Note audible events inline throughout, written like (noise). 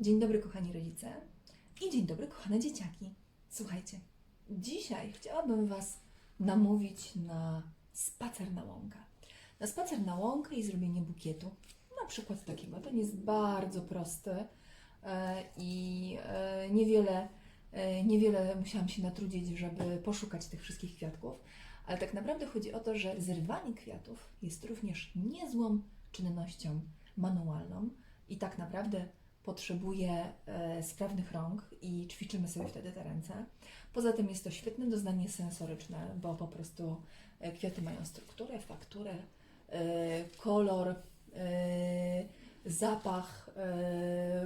Dzień dobry, kochani rodzice i dzień dobry, kochane dzieciaki. Słuchajcie, dzisiaj chciałabym Was namówić na spacer na łąkę. Na spacer na łąkę i zrobienie bukietu. Na przykład takiego. Nie jest bardzo proste e, i e, niewiele, e, niewiele musiałam się natrudzić, żeby poszukać tych wszystkich kwiatków. Ale tak naprawdę chodzi o to, że zrywanie kwiatów jest również niezłą czynnością manualną i tak naprawdę potrzebuje e, sprawnych rąk i ćwiczymy sobie wtedy te ręce. Poza tym jest to świetne doznanie sensoryczne, bo po prostu e, kwiaty mają strukturę, fakturę, e, kolor, zapach,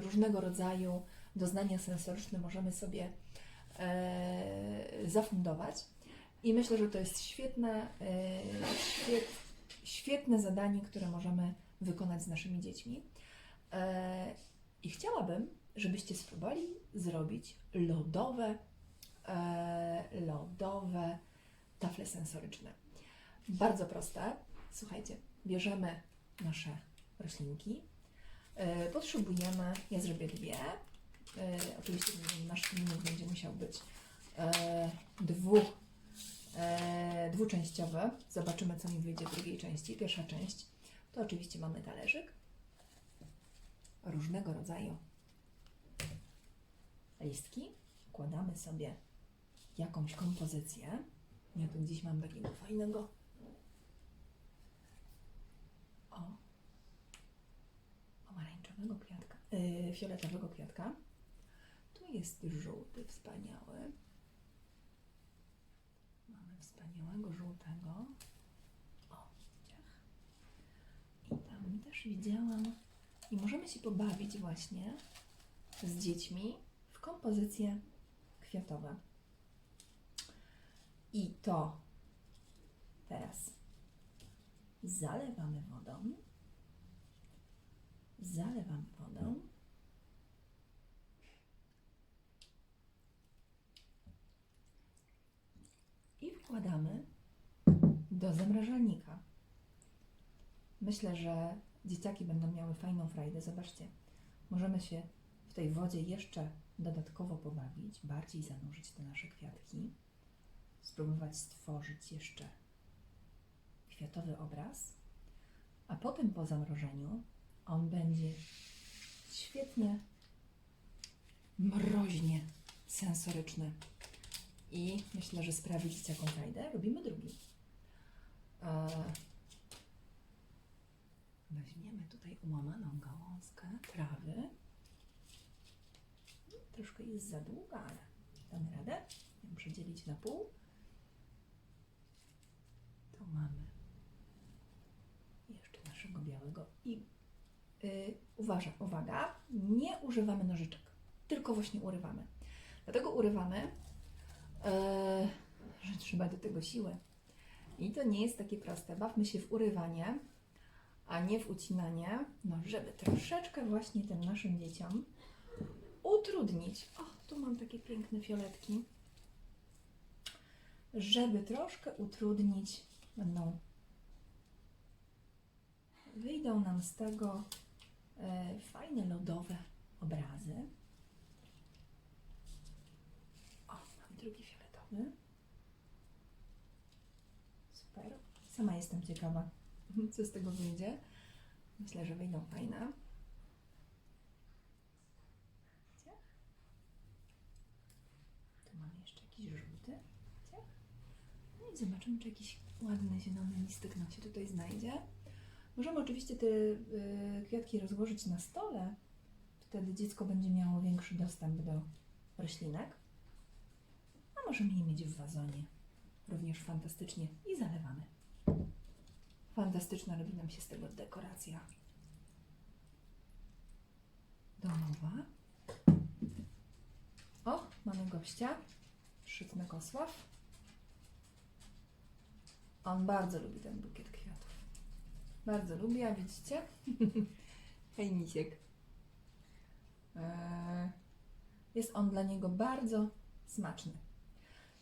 różnego rodzaju doznania sensoryczne możemy sobie zafundować. I myślę, że to jest świetne, świet, świetne zadanie, które możemy wykonać z naszymi dziećmi. I chciałabym, żebyście spróbowali zrobić lodowe, e, lodowe tafle sensoryczne. Bardzo proste. Słuchajcie, bierzemy nasze roślinki. E, Potrzebujemy, ja zrobię dwie. E, Oczywiście nasz filmik będzie musiał być e, dwóch, e, dwuczęściowy. Zobaczymy, co mi wyjdzie w drugiej części. Pierwsza część to oczywiście mamy talerzyk różnego rodzaju listki. Układamy sobie jakąś kompozycję. Ja tu gdzieś mam takiego fajnego. O. Pomarańczowego kwiatka, yy, fioletowego kwiatka. Tu jest żółty, wspaniały. Mamy wspaniałego żółtego. O. I tam też widziałam i możemy się pobawić właśnie z dziećmi w kompozycje kwiatowe. I to teraz zalewamy wodą. Zalewamy wodą. I wkładamy do zamrażalnika. Myślę, że dzieciaki będą miały fajną frajdę. Zobaczcie, możemy się w tej wodzie jeszcze dodatkowo pobawić, bardziej zanurzyć te nasze kwiatki, spróbować stworzyć jeszcze kwiatowy obraz, a potem po zamrożeniu on będzie świetnie mroźnie sensoryczny i myślę, że sprawi dzieciakom frajdę. Robimy drugi. Weźmiemy tutaj ułamaną gałązkę trawy. Troszkę jest za długa, ale damy radę. Ja muszę dzielić na pół. Tu mamy jeszcze naszego białego i yy, uważa, uwaga, nie używamy nożyczek, tylko właśnie urywamy. Dlatego urywamy, yy, że trzeba do tego siły. I to nie jest takie proste. Bawmy się w urywanie a nie w ucinanie, no żeby troszeczkę właśnie tym naszym dzieciom utrudnić. O, tu mam takie piękne fioletki. Żeby troszkę utrudnić, będą wyjdą nam z tego e, fajne lodowe obrazy. O, mam drugi fioletowy. Super. Sama jestem ciekawa, (laughs) co z tego wyjdzie. Myślę, że wyjdą fajne. Tu mamy jeszcze jakiś żółty. No i zobaczymy, czy jakiś ładny zielony listek nam się tutaj znajdzie. Możemy oczywiście te y, kwiatki rozłożyć na stole. Wtedy dziecko będzie miało większy dostęp do roślinek. A możemy je mieć w wazonie. Również fantastycznie. I zalewamy. Fantastyczna robi nam się z tego dekoracja domowa. O, mamy gościa. Przyszedł Kosław. On bardzo lubi ten bukiet kwiatów. Bardzo lubi, a widzicie? (laughs) Hej, misiek. Eee, Jest on dla niego bardzo smaczny.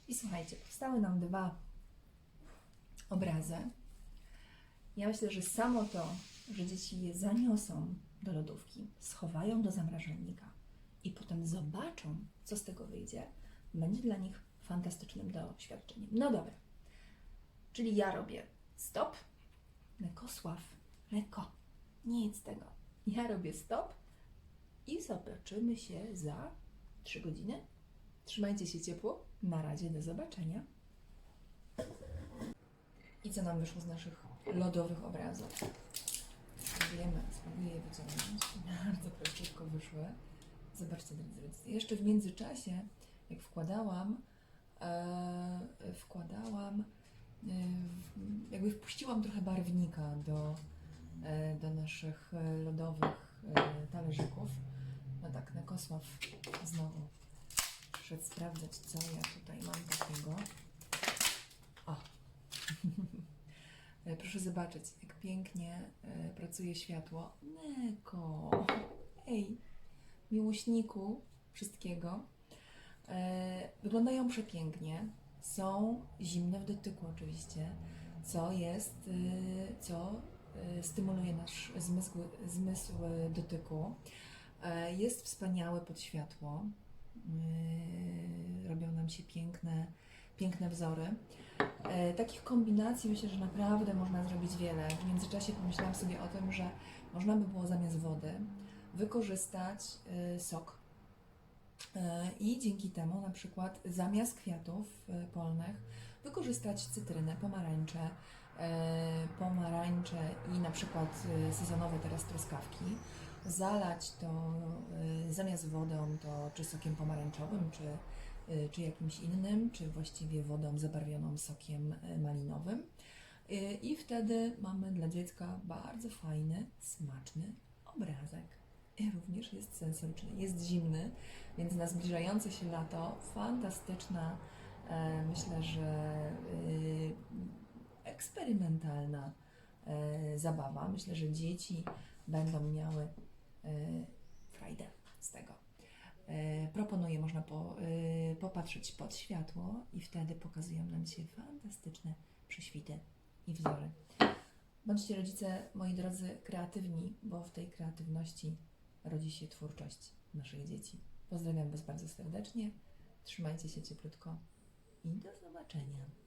I słuchajcie, powstały nam dwa obrazy. Ja myślę, że samo to, że dzieci je zaniosą do lodówki, schowają do zamrażalnika, potem zobaczą, co z tego wyjdzie, będzie dla nich fantastycznym doświadczeniem. No dobra. Czyli ja robię stop, Lekosław, lekko, nic tego. Ja robię stop i zobaczymy się za 3 godziny. Trzymajcie się ciepło. Na razie, do zobaczenia. I co nam wyszło z naszych lodowych obrazów? Spróbujemy, spróbuję je wyciągnąć. (laughs) Bardzo prościutko wyszły. Zobaczcie, drodzy. Jeszcze w międzyczasie, jak wkładałam, e, wkładałam, e, jakby wpuściłam trochę barwnika do, e, do naszych e, lodowych e, talerzyków. No tak, Nekosław znowu przyszedł sprawdzać, co ja tutaj mam takiego. O! (laughs) E, Proszę zobaczyć, jak pięknie e, pracuje światło. Neko! Ej, miłośniku wszystkiego. E, Wyglądają przepięknie. Są zimne w dotyku oczywiście, co jest, co stymuluje nasz zmysł, zmysł dotyku. Jest wspaniałe pod światło. Robią nam się piękne, piękne wzory. E, Takich kombinacji myślę, że naprawdę można zrobić wiele. W międzyczasie pomyślałam sobie o tym, że można by było zamiast wody wykorzystać e, sok. E, I dzięki temu na przykład zamiast kwiatów e, polnych wykorzystać cytrynę, pomarańcze, e, pomarańcze i na przykład e, sezonowe teraz truskawki, zalać to e, zamiast wodą to czy sokiem pomarańczowym, czy, czy jakimś innym, czy właściwie wodą zabarwioną sokiem e, malinowym. E, I wtedy mamy dla dziecka bardzo fajny, smaczny obrazek. I również jest sensoryczny, jest zimny, więc na zbliżające się lato fantastyczna, e, myślę, że y, eksperymentalna e, zabawa. Myślę, że dzieci będą miały e, frajdę z tego. E, proponuję, można po, e, popatrzeć pod światło i wtedy pokazują nam się fantastyczne prześwity i wzory. Bądźcie rodzice, moi drodzy, kreatywni, bo w tej kreatywności rodzi się twórczość naszych dzieci. Pozdrawiam Was bardzo serdecznie, trzymajcie się cieplutko i do zobaczenia.